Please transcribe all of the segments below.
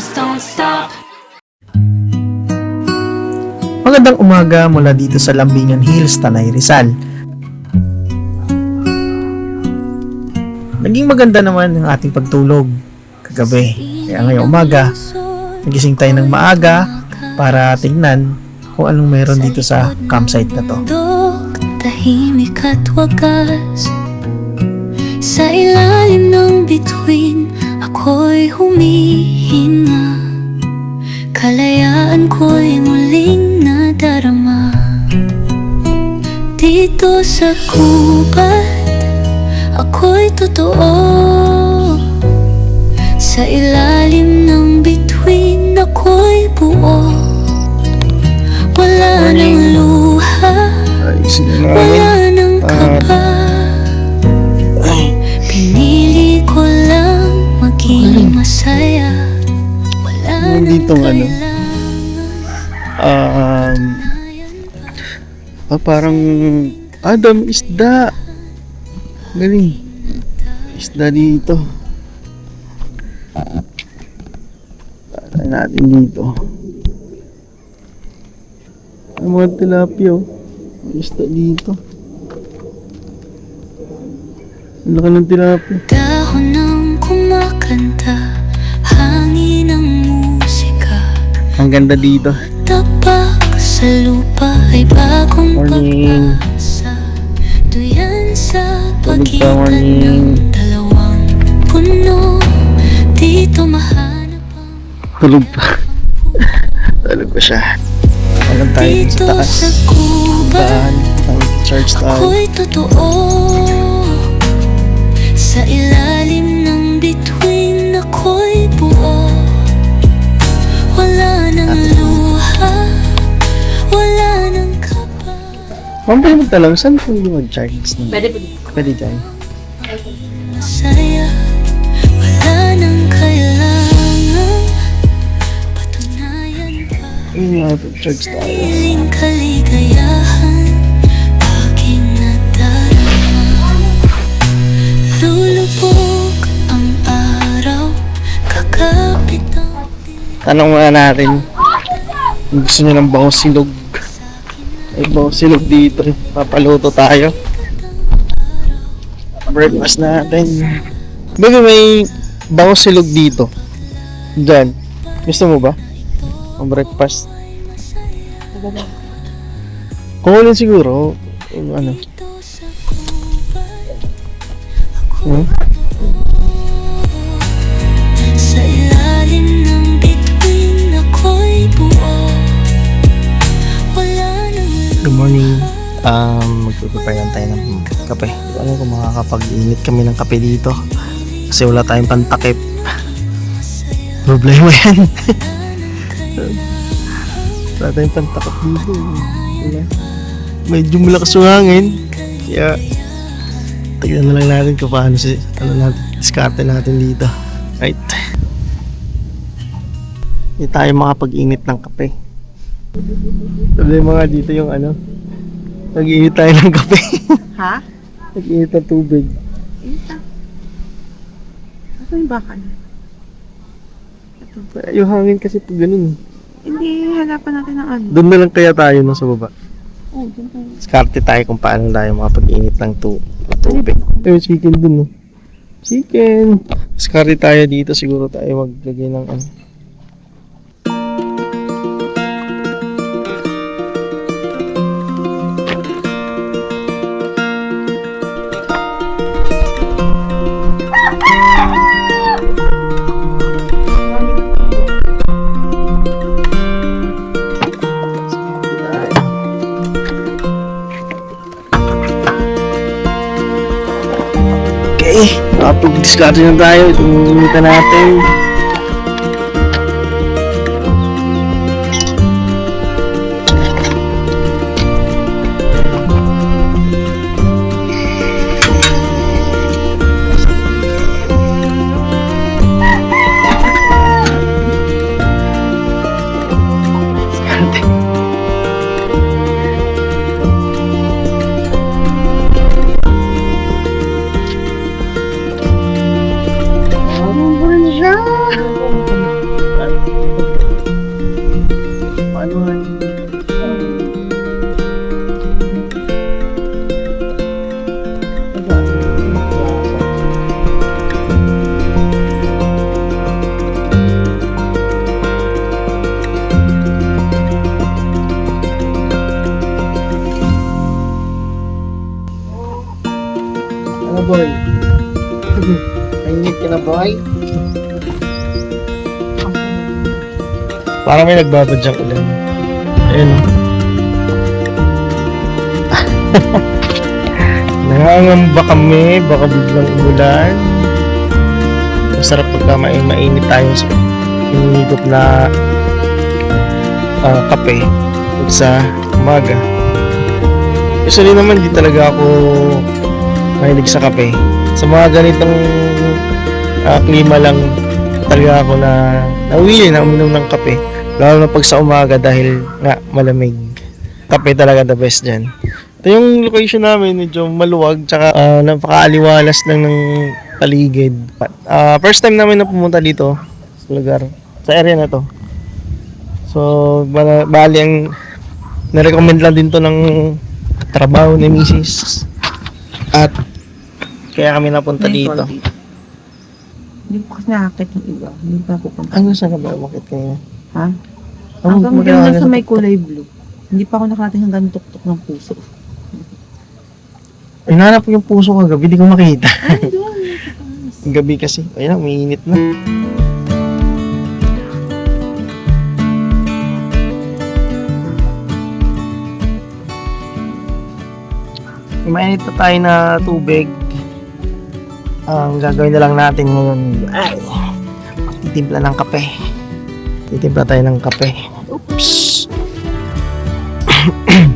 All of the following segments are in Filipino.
times don't stop. Magandang umaga mula dito sa Lambingan Hills, Tanay Rizal. Naging maganda naman ang ating pagtulog kagabi. Kaya ngayong umaga, nagising tayo ng maaga para tingnan kung anong meron dito sa campsite na to. Tahimik at wagas Sa ilalim ng bituin Ako'y humihinga Kalayaan ko'y muling nadarama. Dito sa gubat Ako'y totoo. Sa ilalim ng bituin Ako'y buo. Wala nang luha Ayusin na wala nang kaba Nanditong ano? Um, ah, parang Adam isda. Galing. Isda dito. Para natin dito. Ang mga tilapia oh. May Isda dito. Ang laki ng tilapia. Dahon ng kumakanta Ang ganda dito. Tapak sa lupa ay bagong Morning. Duyan sa pagitan ng dalawang puno Dito mahanap ang Tulog pa. Tulog pa siya. Hanggang tayo Dito sa taas. sa gubat Bahan. Church tayo. Ako'y totoo Sa ilalim ng bituin Ako'y Ma'am, pwede magtanong, saan po yung mag-charge? Pwede po dito. Pwede dyan. Masaya Wala nang kailangan Patunayan pa Ayun nga, church tayo. Piling kaligayahan Aking nadarama Lulubog ang araw Kakapit ang Tanong muna natin. Gusto nyo ng bawang silog. May silog dito. Papaluto tayo. Breakfast natin. Baga may bawang silog dito. Diyan. Gusto mo ba? Ang breakfast. Kukunin siguro. Ano? Hmm? Morning. Um, magpe-prepare lang tayo ng kape. Hindi alam kung makakapag-init kami ng kape dito. Kasi wala tayong pantakip. Problema yan. wala tayong pantakip dito. Wala. Medyo malakas yung hangin. Kaya, tignan na lang natin kung paano si, ano natin, diskarte natin dito. Right. Hindi tayo makapag-init ng kape. Problema nga dito yung ano, nag-iinit tayo ng kape. Ha? nag-iinit ng tubig. Ano yung bakal? Yung hangin kasi pag ganun. Hindi, hanapan natin ng ano. Doon na lang kaya tayo no, sa baba. Oh, dyan tayo. Diskarte tayo kung paano tayo makapag-init ng tu tubig. Ito yung chicken dun no. Chicken! Diskarte tayo dito. Siguro tayo maglagay ng ano. Tapos discarte na tayo. na natin. Bahay. Parang may nagbabadyang ulan. Ayun. Nangangamba kami, baka biglang umulan. Masarap pagka mai mainit tayo sa hinihigop na ah, kape sa umaga. Usually naman di talaga ako mahilig sa kape. Sa mga ganitong ah, klima lang talaga ako na nawili na uminom ng kape. Lalo na pag sa umaga dahil nga malamig. Kape talaga the best dyan. Ito yung location namin, medyo maluwag, tsaka ah, napakaaliwalas lang ng paligid. Pa- ah, first time namin na pumunta dito sa lugar, sa area na to. So, bala- bali ang na-recommend lang din to ng trabaho ni Mrs. At kaya kami napunta dito. Hindi ko kasi nakakit ng iba. Hindi pa pupunta. Ano sa ba? Bakit kayo? Ha? Ano, Hanggang dyan lang sa may kulay blue. Hindi pa ako nakarating hanggang tuktok ng puso. Hinahanap ko yung puso ko gabi, di ko makita. Ay, doon. Gabi kasi. Ayun, na, umiinit na. Mainit na tayo na tubig. Ang gagawin na lang natin ngayon ay titimpla ng kape. Titimpla tayo ng kape. Oops.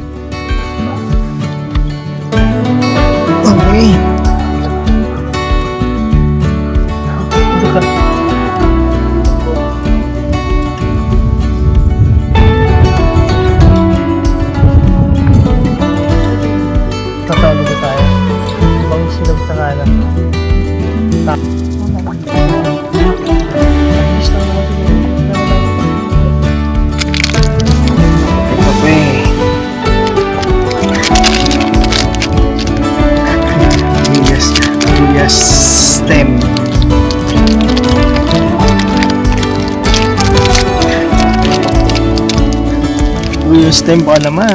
Real stem pa naman.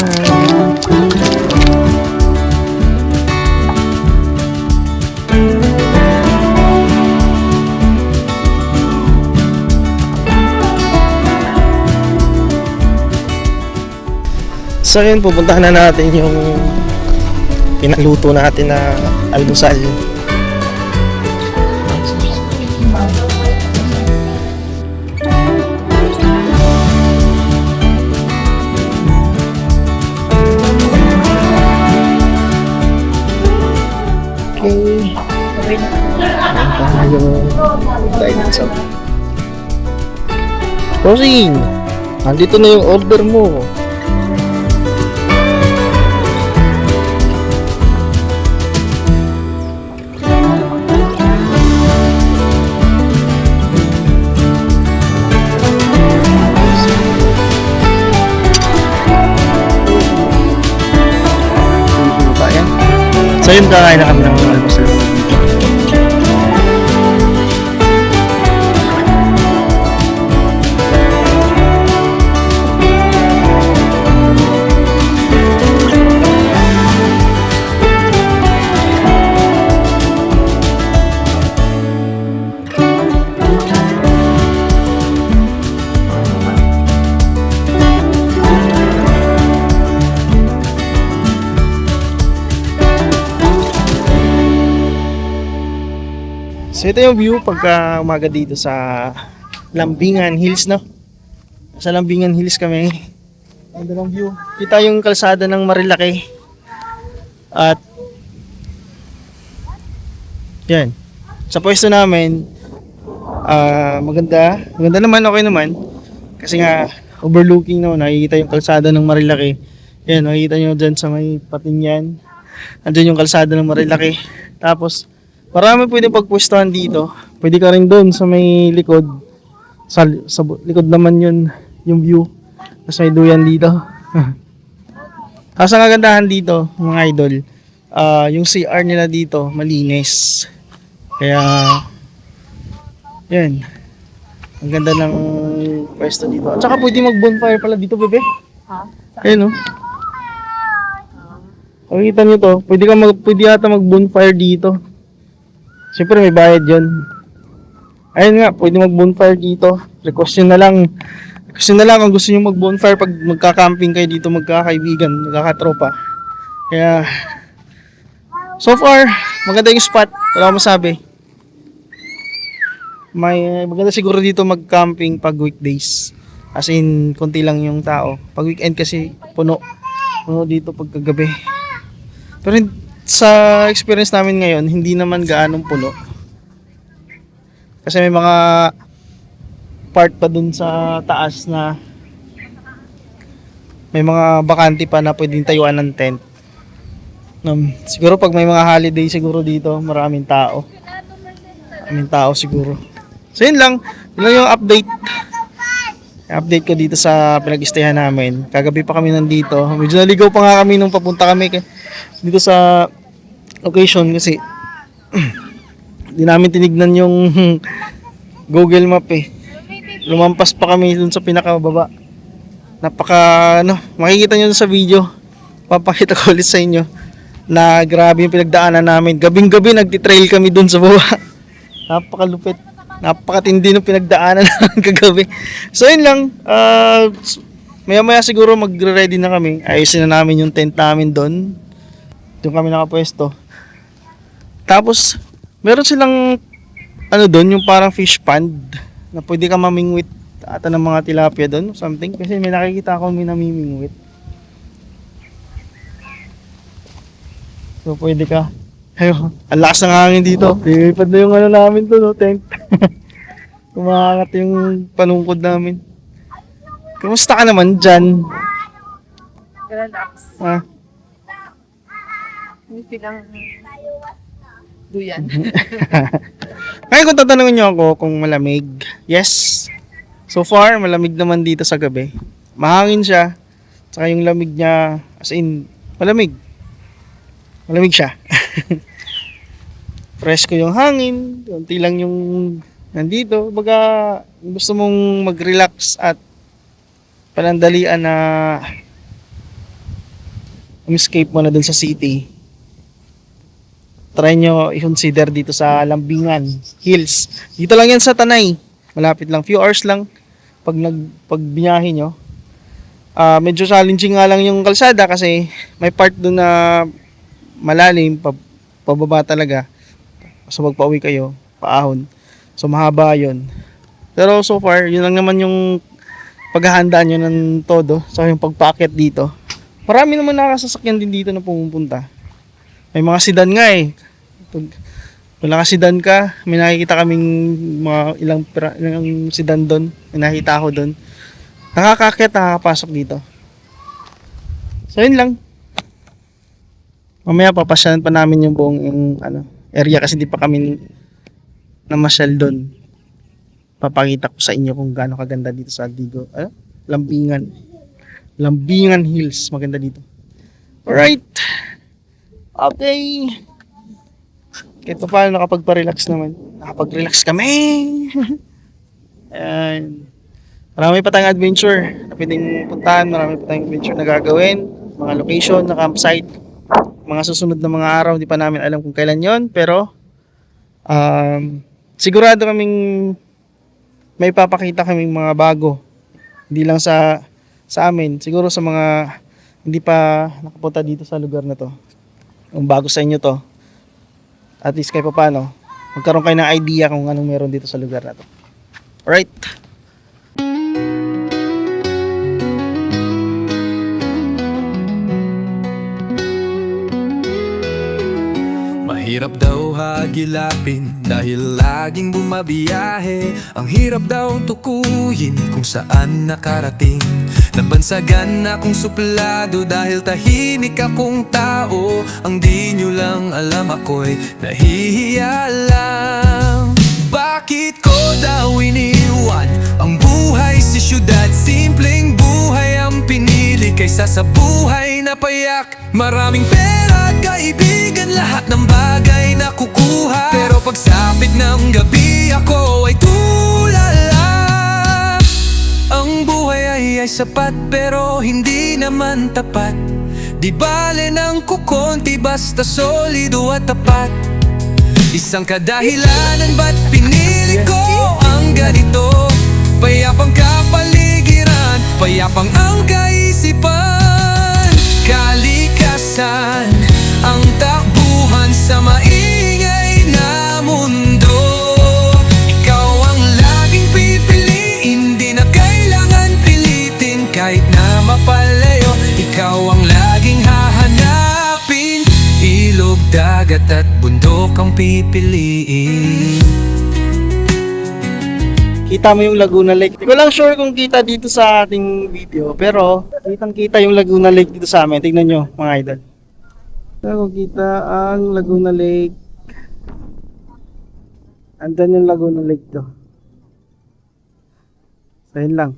So yun, pupuntahan na natin yung pinaluto natin na almusal. Rosing! Andito na yung order mo. So yun, kakain na kami ng So ito yung view pagka umaga dito sa Lambingan Hills, no? Sa Lambingan Hills kami. Ganda ng view. Kita yung kalsada ng Marilaki. At yan. Sa pwesto namin, ah maganda. Maganda naman, okay naman. Kasi nga, overlooking no, nakikita yung kalsada ng Marilaki. Yan, nakikita nyo dyan sa may patingyan. Andyan yung kalsada ng Marilaki. Tapos, marami pwede pagpwestuhan dito. Pwede ka rin doon sa may likod. Sa, sa likod naman yun, yung view. Tapos may duyan dito. Tapos ang kagandahan dito, mga idol, ah, yung CR nila dito, malinis. Kaya, yan. Ang ganda ng pwesto dito. At saka pwede mag-bonfire pala dito, bebe. Ha? Ayun, oh. Makikita nyo to, pwede ka mag, pwede yata mag-bonfire dito. Siyempre may bayad yun. Ayun nga, pwede mag-bonfire dito. Request nyo na lang. Request nyo na lang kung gusto nyo mag-bonfire pag magka-camping kayo dito, magkakaibigan, magkakatropa. Kaya, so far, maganda yung spot. Wala akong masabi. May, maganda siguro dito mag-camping pag weekdays. As in, konti lang yung tao. Pag weekend kasi, puno. Puno dito pagkagabi. Pero hin- sa experience namin ngayon, hindi naman gaanong puno. Kasi may mga part pa dun sa taas na may mga bakante pa na pwedeng tayuan ng tent. Um, siguro pag may mga holiday siguro dito, maraming tao. Maraming tao siguro. So yun lang, yun lang yung update. Update ko dito sa pinag-stayan namin. Kagabi pa kami nandito. Medyo naligaw pa nga kami nung papunta kami dito sa location kasi hindi namin tinignan yung Google Map eh. Lumampas pa kami dun sa pinakababa. Napaka ano, makikita nyo sa video. Papakita ko ulit sa inyo na grabe yung pinagdaanan namin. Gabing-gabi nagtitrail kami dun sa baba. Napakalupit. Napakatindi ng pinagdaanan namin kagabi. So yun lang. Uh, maya-maya siguro magre-ready na kami. Ayusin na namin yung tent namin doon. Doon kami nakapwesto. Tapos, meron silang ano doon, yung parang fish pond na pwede ka mamingwit ata ng mga tilapia doon, something. Kasi may nakikita ako may namimingwit. So, pwede ka. Ayo, ang lakas ng hangin dito. Lilipad na yung ano namin to, no, tent. Kumakat yung panungkod namin. Kamusta ka naman dyan? Relax. Ah, Hindi silang duyan. Ngayon kung tatanungin niyo ako kung malamig, yes. So far, malamig naman dito sa gabi. Mahangin siya. Saka yung lamig niya, as in, malamig. Malamig siya. Fresh ko yung hangin. Kunti lang yung nandito. Baga, gusto mong mag-relax at panandalian na escape mo na dun sa city try nyo i-consider dito sa Lambingan Hills. Dito lang yan sa Tanay. Malapit lang. Few hours lang pag nag pag biniyahe nyo. Ah, medyo challenging nga lang yung kalsada kasi may part doon na malalim, pa, pababa talaga. So magpauwi kayo, paahon. So mahaba yon. Pero so far, yun lang naman yung paghahandaan nyo ng todo sa yung pagpaakyat dito. Marami naman nakasasakyan din dito na pumupunta. May mga sedan nga eh. Pag wala ka sedan ka, may nakikita kaming mga ilang, ilang sedan doon. May nakita ako doon. Nakakakit, nakakapasok dito. So yun lang. Mamaya papasyalan pa namin yung buong yung, ano, area kasi di pa kami namasyal doon. Papakita ko sa inyo kung gaano kaganda dito sa Digo. Ano? Lambingan. Lambingan Hills. Maganda dito. Alright. Okay. Kahit pa paano nakapagpa-relax naman. Nakapag-relax kami. Ayan. Marami pa tayong adventure na pwedeng puntahan. Marami pa tayong adventure na gagawin. Mga location, na campsite. Mga susunod na mga araw, hindi pa namin alam kung kailan yon Pero, um, sigurado kaming may papakita kaming mga bago. Hindi lang sa sa amin, siguro sa mga hindi pa nakapunta dito sa lugar na to kung bago sa inyo to, at least kahit pa paano, magkaroon kayo ng idea kung anong meron dito sa lugar na to. Alright? Mahirap daw hagilapin dahil laging bumabiyahe. Ang hirap daw tukuyin kung saan nakarating. Nabansagan akong suplado dahil tahimik akong tao. Ang di nyo lang alam ako'y nahihiya lang. Bakit ko daw iniwan ang buhay sa syudad? Simpleng buhay ang pinili kaysa sa buhay na payak Maraming pera at kaibigan Lahat ng bagay na kukuha. Pero pag sapit ng gabi ako ay tulala. Ang buhay ay, ay sapat pero hindi naman tapat. Di bale ng kukonti basta solido at tapat. Isang kadahilanan ba't pinili ko ang ganito? Payapang kapalit Payapang ang kaisipan Kalikasan Ang takbuhan sa maingay na mundo. Ikaw ang laging pipiliin Di na kailangan pilitin. Kahit na mapalayo Ikaw ang laging hahanapin. Ilog, dagat at bundok ang pipiliin. Kita mo yung Laguna Lake. Hindi ko lang sure kung kita dito sa ating video, pero kitang kita yung Laguna Lake dito sa amin. Tingnan nyo, mga idol. Kung kita ang Laguna Lake. Andan yung Laguna Lake to. So, yun lang.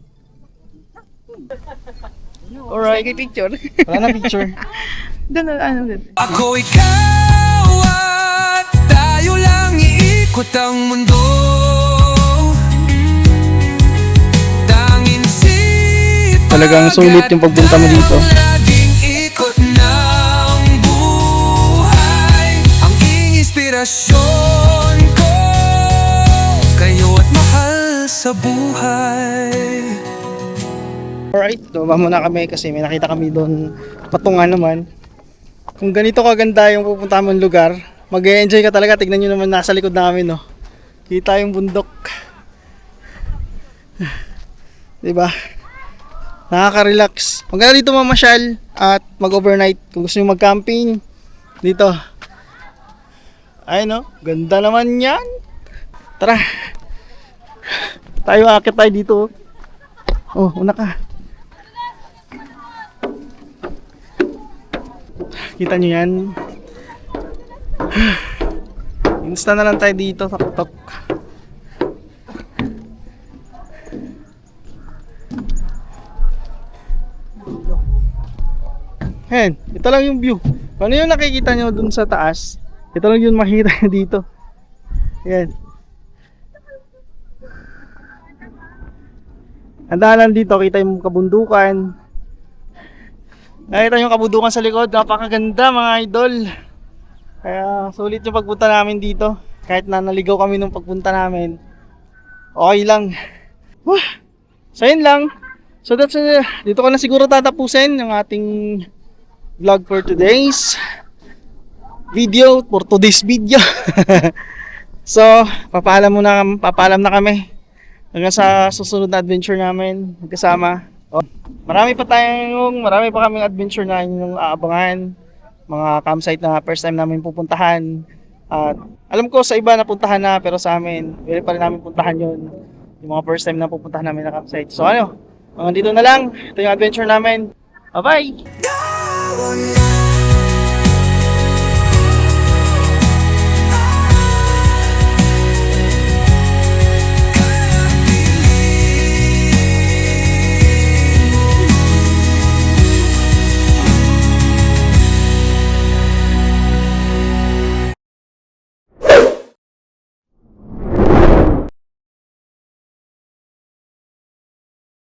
Alright, kay picture. Wala na picture. Doon na, ano, doon. Ako ikaw at tayo lang iikot ang mundo Talagang sulit yung pagpunta mo dito. Inspirasyon ko Kayo at mahal sa buhay Alright, baba muna kami kasi may nakita kami doon patungan naman. Kung ganito kaganda yung pupunta mong lugar, mag enjoy ka talaga. Tignan nyo naman nasa likod namin, no. Kita yung bundok. 'Di ba? Nakaka-relax. Maganda dito mamasyal at mag-overnight kung gusto nyo mag-camping dito. Ay no, ganda naman 'yan. Tara. Tayo akit tayo dito. Oh, una ka. Kita nyo yan. Insta na lang tayo dito sa kutok. Hen, ito lang yung view. Kung ano yung nakikita nyo dun sa taas, ito lang yung makikita nyo dito. Yan. Ang daanan dito, kita yung kabundukan. Nakita yung kabundukan sa likod, napakaganda mga idol. Kaya sulit yung pagpunta namin dito. Kahit na naligaw kami nung pagpunta namin. Okay lang. Wah! So yun lang. So that's uh, dito ko na siguro tatapusin yung ating vlog for today's video, for today's video. so, papaalam muna, papaalam na kami. Hanggang sa susunod na adventure namin, magkasama. Oh, marami pa tayong, marami pa kaming adventure na yung aabangan. Mga campsite na first time namin pupuntahan. At alam ko sa iba napuntahan na, pero sa amin, pwede pa rin namin puntahan yun. Yung mga first time na pupuntahan namin na campsite. So ano, hanggang dito na lang. Ito yung adventure namin. Bye-bye! long